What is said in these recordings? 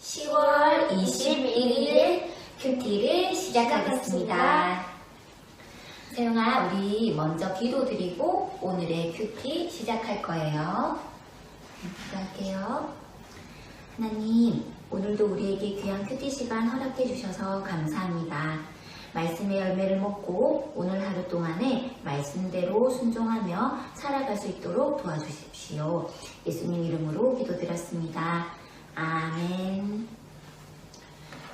10월 21일 큐티를 시작하겠습니다. 세영아, 우리 먼저 기도드리고 오늘의 큐티 시작할 거예요. 기도할게요. 하나님, 오늘도 우리에게 귀한 큐티 시간 허락해 주셔서 감사합니다. 말씀의 열매를 먹고 오늘 하루 동안에 말씀대로 순종하며 살아갈 수 있도록 도와주십시오. 예수님 이름으로 기도드렸습니다. 아멘.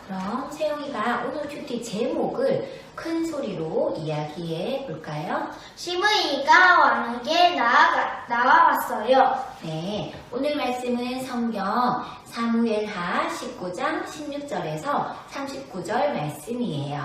그럼 세영이가 오늘 큐티 제목을 큰 소리로 이야기해 볼까요? 시므이가 왕에게 나아가, 나와왔어요. 네, 오늘 말씀은 성경 사무엘하 19장 16절에서 39절 말씀이에요.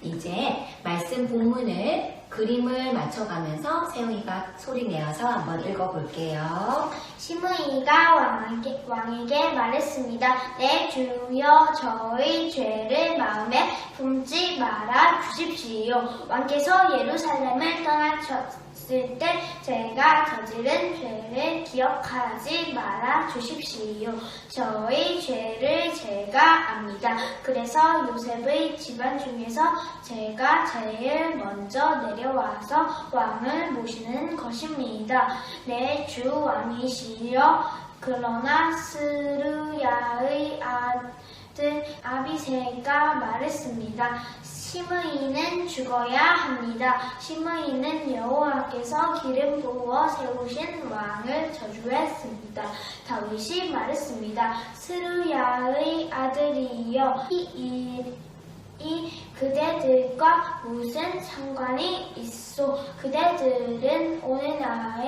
이제 말씀 본문을 그림을 맞춰가면서 세영이가 소리 내어서 한번 읽어볼게요. 시므이가 왕에게, 왕에게 말했습니다. 내 주여 저의 죄를 마음에 품지 말아 주십시오. 왕께서 예루살렘을 떠나셨을 때 제가 저지른 죄를 기억하지 말아 주십시오. 저의 죄를 제가 압니다. 그래서 요셉의 집안 중에서 제가 제일 먼저 내려와서 왕을 모시는 것입니다. 내 주 왕이시여 그러나 스루야의 아 들 아비세가 말했습니다. 시므이는 죽어야 합니다. 시므이는 여호와께서 기름 부어 세우신 왕을 저주했습니다. 다윗이 말했습니다. 스루야의 아들이여 이, 이 그대들과 무슨 상관이 있소? 그대들은 오늘 나의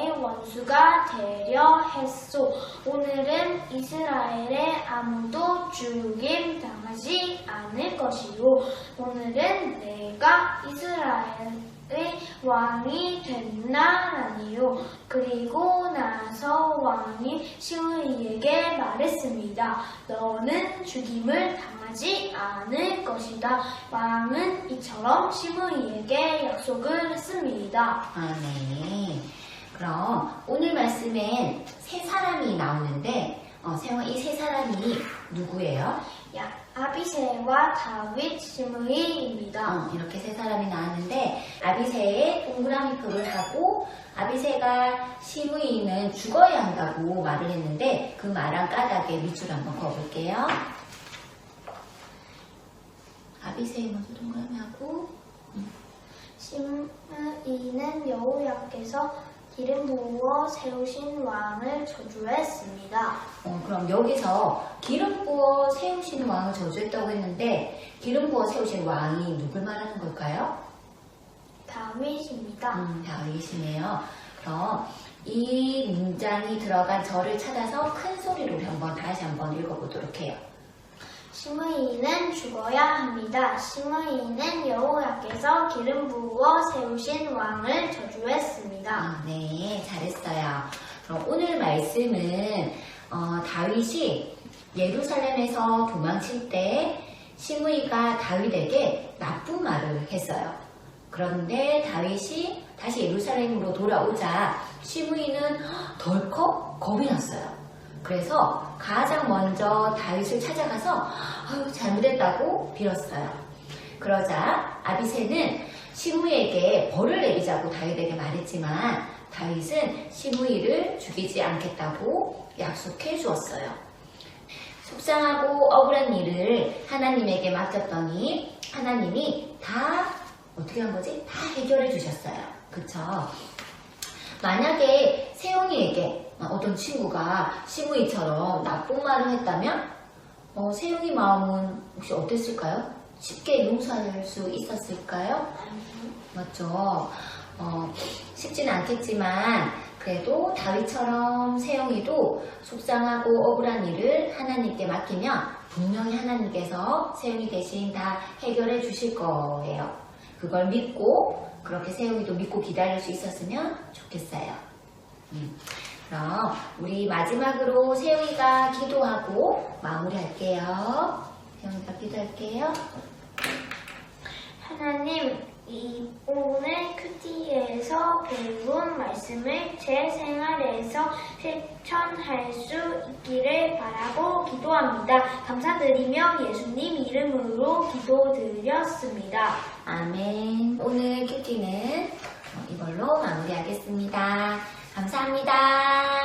원수가 되려 했소. 오늘은 이스라엘에 아무도 죽임 당하지 않을 것이요. 오늘은 내가 이스라엘의 왕이 됐나라니요. 그리고 나서 왕이 시므이에게 말했습니다. 너는 죽임을 당하지 않을 것이다. 왕은 이처럼 시므이에게 약속을 했습니다. 아, 네. 그럼 오늘 말씀엔 세 사람이 나오는데, 어, 세영아, 이세 사람이 누구예요? 야, 아비세와 다윗 시므이입니다. 어, 이렇게 세 사람이 나왔는데, 아비세에 동그라미 표를 하고, 아비세가 시므이는 죽어야 한다고 말을 했는데, 그 말한 까닭에 밑줄 한번 그어볼게요. 아비세에 먼저 동그라미 하고, 시므이는 여호야께서 기름 부어 세우신 왕을 저주했습니다. 어, 그럼 여기서 기름 부어 세우신 왕을 저주했다고 했는데 기름 부어 세우신 왕이 누굴 말하는 걸까요? 다윗입니다. 음, 다윗이네요. 그럼 이 문장이 들어간 절을 찾아서 큰 소리로 한번 다시 한번 읽어보도록 해요. 시므이는 죽어야 합니다. 시므이는 여호와께서 기름 부어 세우신 왕을 저주했습니다. 아, 네, 잘했어요. 그럼 오늘 말씀은 어, 다윗이 예루살렘에서 도망칠 때 시므이가 다윗에게 나쁜 말을 했어요. 그런데 다윗이 다시 예루살렘으로 돌아오자 시므이는 덜컥 겁이 났어요. 그래서 가장 먼저 다윗을 찾아가서 아유, 잘못했다고 빌었어요. 그러자 아비새는 시므이에게 벌을 내리자고 다윗에게 말했지만 다윗은 시므이를 죽이지 않겠다고 약속해 주었어요. 속상하고 억울한 일을 하나님에게 맡겼더니 하나님이 다 어떻게 한 거지? 다 해결해 주셨어요. 그쵸? 만약에 세용이에게 어떤 친구가 시므이처럼 나쁜 말을 했다면 어, 세용이 마음은 혹시 어땠을까요? 쉽게 용서할 수 있었을까요? 맞죠? 어, 쉽지는 않겠지만 그래도 다윗처럼 세영이도 속상하고 억울한 일을 하나님께 맡기면 분명히 하나님께서 세영이 대신 다 해결해 주실 거예요. 그걸 믿고 그렇게 세영이도 믿고 기다릴 수 있었으면 좋겠어요. 음, 그럼 우리 마지막으로 세영이가 기도하고 마무리할게요. 세영이가 기도할게요. 하나님, 이 오늘 큐티에서 배운 말씀을 제 생활에서 실천할 수 있기를 바라고 기도합니다. 감사드리며 예수님 이름으로 기도드렸습니다. 아멘. 오늘 큐티는 이걸로 마무리하겠습니다. 감사합니다.